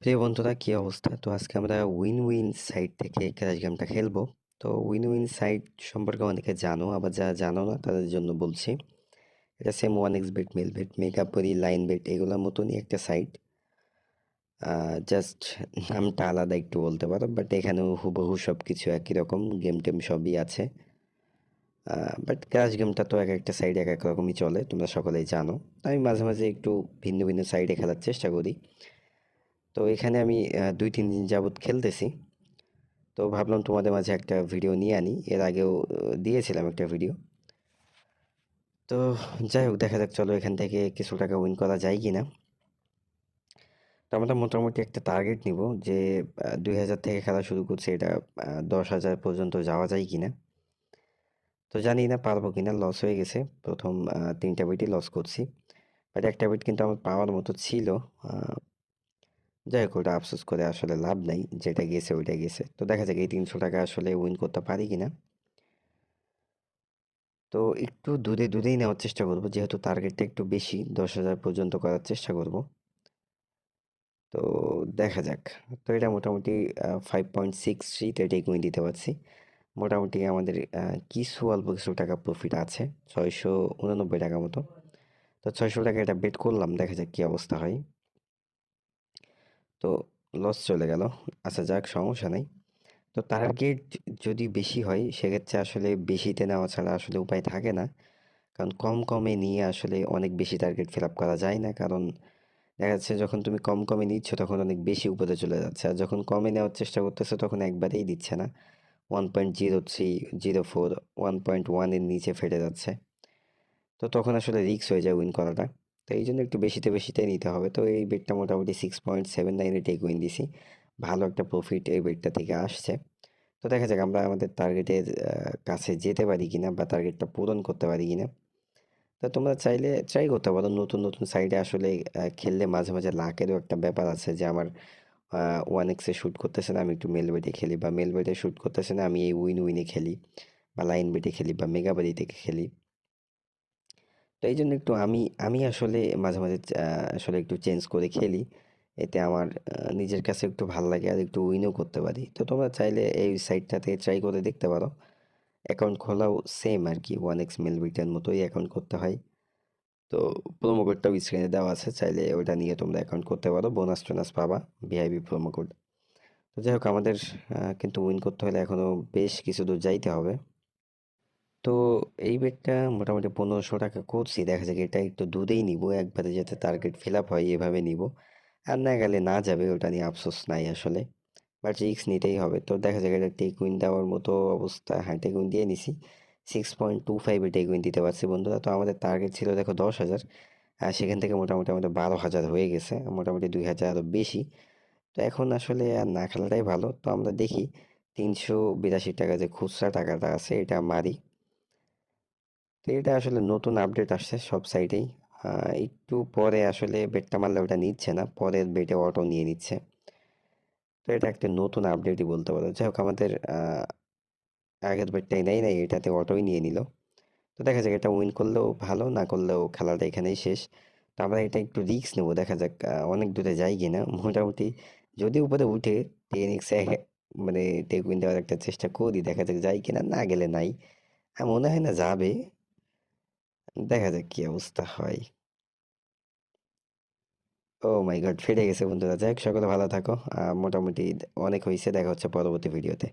প্রিয় বন্ধুরা কী অবস্থা? তো আজকে আমরা উইন উইন সাইট থেকে ক্র্যাশ গেমটা খেলব। তো উইন উইন সাইট সম্পর্কে অনেকে জানো, আবার যারা জানো না তাদের জন্য বলছি। এটা same one X bet 1xBet, Melbet, Megapari, Linebet এগুলোর মতনই একটা সাইট। জাস্ট নামটা আলাদা একটু বলতে পারো। বাট এখানেও হুবহু সব কিছু একই রকম। গেম-টেম সবই আছে। বাট ক্র্যাশ গেমটা তো একেকটা সাইডে এক রকমই চলে। তোমরা সকলেই জানো। আমি মাঝে, মাঝে একটু ভিন্ন, ভিন্ন সাইডে খেলার চেষ্টা করি। তো এখানে আমি দুই ২-৩ দিন যাবৎ খেলতেছি। তো ভাবলাম তোমাদের মাঝে একটা ভিডিও নিয়ে আনি। এর আগেও দিয়েছিলাম একটা ভিডিও। তো যাই হোক, দেখা যাক চলো এখান থেকে কিছু টাকা উইন করা যায় কি না তো আমরা মোটামুটি একটা টার্গেট নিব যে দুই হাজার থেকে খেলা শুরু করছে এটা দশ হাজার পর্যন্ত যাওয়া যায় কি না তো জানি না পারব কি না লস হয়ে গেছে। ১ম আ ৩ টা বেটই লস করছি। বাট একটা বেট কিন্তু আমার পাওয়ার মতো ছিল। যাই হোক ওটা আফসোস করে আসলে লাভ নাই। যেটা গেছে ওইটা গেছে। তো দেখা যাক এই ৳৩০০ আসলে উইন করতে পারি কি না তো একটু দূরে, দূরেই নেওয়ার চেষ্টা করব। যেহেতু টার্গেটটা একটু বেশি ১০,০০০ পর্যন্ত করার চেষ্টা করব। তো দেখা যাক। তো এটা মোটামুটি আ 5.63 তে টেক উইন দিতে পারছি। মোটামুটি আমাদের কিছু অল্প কিছু টাকা প্রফিট আছে। ৳৬৮৯ মতো। তো ৳৬০০ এটা বেট করলাম। দেখা যাক কী অবস্থা হয়। তো লস চলে গেল। আচ্ছা যাক সমস্যা নাই। তো টার্গেট যদি বেশি হয় সেক্ষেত্রে আসলে বেশিতে নেওয়া ছাড়া আসলে উপায় থাকে না। কারণ কম, কমে নিয়ে আসলে অনেক বেশি টার্গেট ফিল আপ করা যায় না। কারণ দেখা যাচ্ছে যখন তুমি কম, কমে নিচ্ছ তখন অনেক বেশি উপরে চলে যাচ্ছে। আর যখন কমে নেওয়ার চেষ্টা করতেছো তখন একবারেই দিচ্ছে না। One point zero three zero four one point ওয়ানের নিচে ফেটে যাচ্ছে। তো তখন আসলে রিস্ক হয়ে যায় উইন করাটা। তো এই জন্য একটু বেশিতে, বেশিতে নিতে হবে। তো এই বেটটা মোটামুটি 6.79 এ টেক উইন দিছি। ভালো একটা প্রফিট এই বেটটা থেকে আসছে। তো দেখা যাক আমরা আমাদের টার্গেটের কাছে যেতে পারি কিনা বা টার্গেটটা পূরণ করতে পারি কিনা। তো তোমরা চাইলে ট্রাই করতে পারো। নতুন, নতুন সাইডে আসলে খেললে মাঝে, মাঝে লাকেরও একটা ব্যাপার আছে যে আমার ওয়ান এক্সে শ্যুট করতেছে না আমি একটু মেলবেটে খেলি বা মেল বেটে শ্যুট করতেছে না আমি এই উইন উইনে খেলি বা লাইন বেটে খেলি বা মেগাবারি থেকে খেলি। তো এই জন্য একটু আমি, আমি আসলে মাঝে, মাঝে আসলে একটু চেঞ্জ করে খেলি। এতে আমার নিজের কাছে একটু ভালো লাগে আর একটু উইনও করতে পারি। তো তোমরা চাইলে এই সাইটটাতে ট্রাই করে দেখতে পারো। অ্যাকাউন্ট খোলাও সেম আরকি 1x মেলবেটের মতোই অ্যাকাউন্ট করতে হয়। তো প্রোমো কোডটাও স্ক্রিনে দেওয়া আছে। চাইলে ওটা নিয়ে তোমরা অ্যাকাউন্ট করতে পারো। বোনাস-টোনাস পাবা। VIP promo code. তো যাই হোক আমাদের কিন্তু উইন করতে হলে এখনও বেশ কিছু দূর যাইতে হবে। তো এই বেটটা মোটামুটি ৳১৫০০ করছি। দেখা যাক এটা একটু দুধেই নিব একবারে যাতে টার্গেট ফিল আপ হয় এভাবে নিব আর না গেলে না যাবে ওটা নিয়ে আফসোস নাই আসলে। বাট রিক্স নিতেই হবে। তো দেখা যাক এটা টেকুইন দেওয়ার মতো অবস্থা। হ্যাঁ টেকুইন দিয়ে নিছি। সিক্স পয়েন্ট টু ফাইভে টেকুইন দিতে পারছি বন্ধুরা। তো আমাদের টার্গেট ছিল দেখো ১০,০০০ আর সেখান থেকে মোটামুটি আমাদের ১২,০০০ হয়ে গেছে। মোটামুটি ২,০০০ আরও বেশি। তো এখন আসলে আর না খেলাটাই ভালো। তো আমরা দেখি ৳৩৮২ যে খুচরা টাকাটা আছে এটা মারি। তো এটা আসলে নতুন আপডেট আসছে সব সাইটেই। আ, একটু পরে আসলে বেটটা মারলে ওটা নিচ্ছে না। পরের বেটে অটো নিয়ে নিচ্ছে। তো এটা একটা নতুন আপডেটই বলতে পারো। যাই হোক, আমাদের আগের বেটটাই নেয় নাই, এটাতে অটোই নিয়ে নিল। তো দেখা যাক এটা উইন করলেও ভালো, না করলেও খেলাটা এখানেই শেষ। তো আমরা এটা একটু রিস্ক নেব, দেখা যাক অনেক দূরে যাই কিনা। মোটামুটি যদি উপরে উঠে 10x এ মানে টেক উইন দেওয়ার একটা চেষ্টা করি। দেখা যাক যাই কিনা। না গেলে নাই। মনে হয় না যাবে। দেখা যাক কি অবস্থা হয়। Oh my God! ফিরে গেছে বন্ধুরা। যাই হোক, সকলে ভালো থাকো। মোটামুটি অনেক হয়েছে দেখা হচ্ছে পরবর্তী ভিডিওতে।